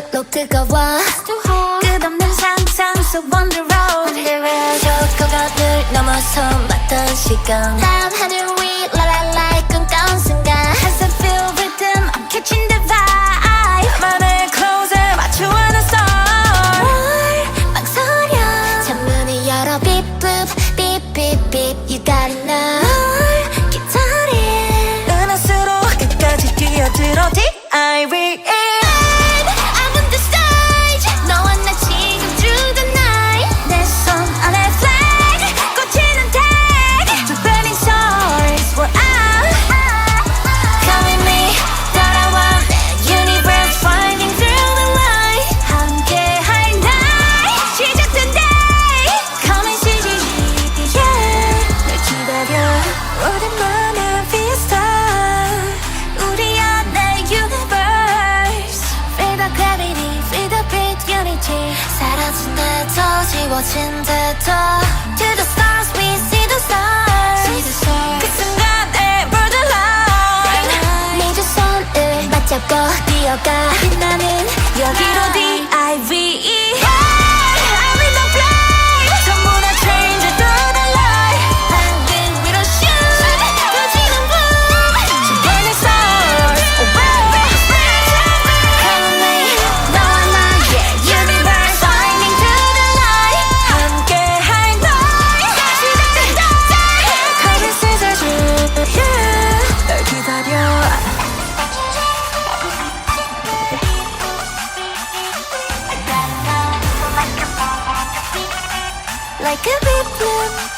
그로 뜨거워 끝없는 상상 속 wonder road 저거가 늘 넘어서 맞던 시간 다음 하늘 위 la la la 꿈꿔온 순간 As I feel rhythm I'm catching the vibe 맘의 closer 마주하는 star 뭘 망설여 창문을 열어 beep boop beep beep beep You got it 잡고 뛰어가 빛나는 여기로 D I V E like a big blue.